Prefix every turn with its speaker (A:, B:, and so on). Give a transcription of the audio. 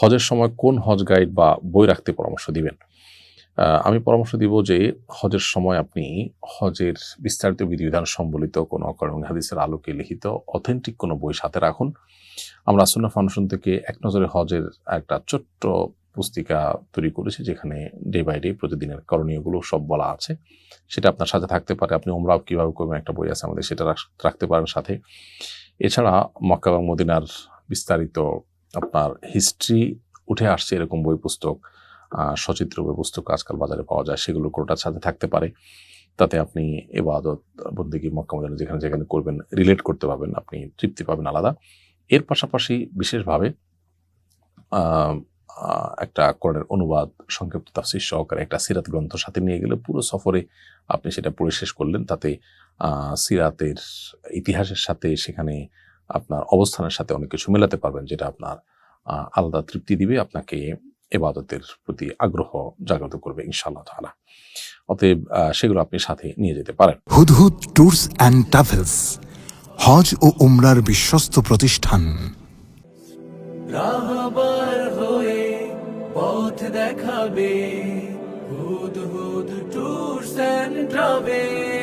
A: হজের সময় কোন হজ গাইড বা বই রাখতে পরামর্শ দিবেন? আমি পরামর্শ দিব যে হজের সময় আপনি হজের বিস্তারিত বিধিবিধান সম্বলিত কোনো অকারণ হাদিসের আলোকে লিখিত অথেন্টিক কোনো বই সাথে রাখুন। আমরা আসন্না ফাউন্ডেশন থেকে এক নজরে হজের একটা ছোট্ট পুস্তিকা তৈরি করেছি, যেখানে ডে বাই ডে প্রতিদিনের করণীয়গুলো সব বলা আছে। সেটা আপনার সাথে থাকতে পারে, আপনি ওমরাও কীভাবে করবেন একটা বই আছে আমাদের, সেটা রাখতে পারেন সাথে। এছাড়া মক্কা এবং মদিনার বিস্তারিত আপনার হিস্ট্রি উঠে আসছে এরকম বই পুস্তক সচিত্র বই পুস্তক আজকাল বাজারে পাওয়া যায় সেগুলো কোনোটার সাথে থাকতে পারে। তাতে আপনি এবাদত বন্দিগি, মক্কা মদিনা যেখানে যেখানে করবেন রিলেট করতে পারবেন, আপনি তৃপ্তি পাবেন আলাদা। এর পাশাপাশি বিশেষভাবে একটা কোরআনের অনুবাদ, সংক্ষিপ্ত তাফসির সহকারে একটা সিরাত গ্রন্থ সাথে নিয়ে গেলে পুরো সফরে আপনি সেটা পড়ে শেষ করলেন। তাতে সিরাতের ইতিহাসের সাথে সেখানে আপনার অবস্থানের সাথে অনেক কিছু মেলাতে পারবেন যেটা আপনার আলাদা তৃপ্তি দিবে আপনাকে এবাদতের প্রতি আগ্রহ জাগ্রত করবে ইনশাআল্লাহ তাআলা। অতএব সেগুলো আপনি সাথে নিয়ে যেতে পারেন।
B: হুদহুদ ট্যুরস অ্যান্ড ট্রাভেলস হজ ও উমরার বিশ্বস্ত প্রতিষ্ঠান।
C: রাহবার হয়ে পথ দেখাবে Hudhud tours and travel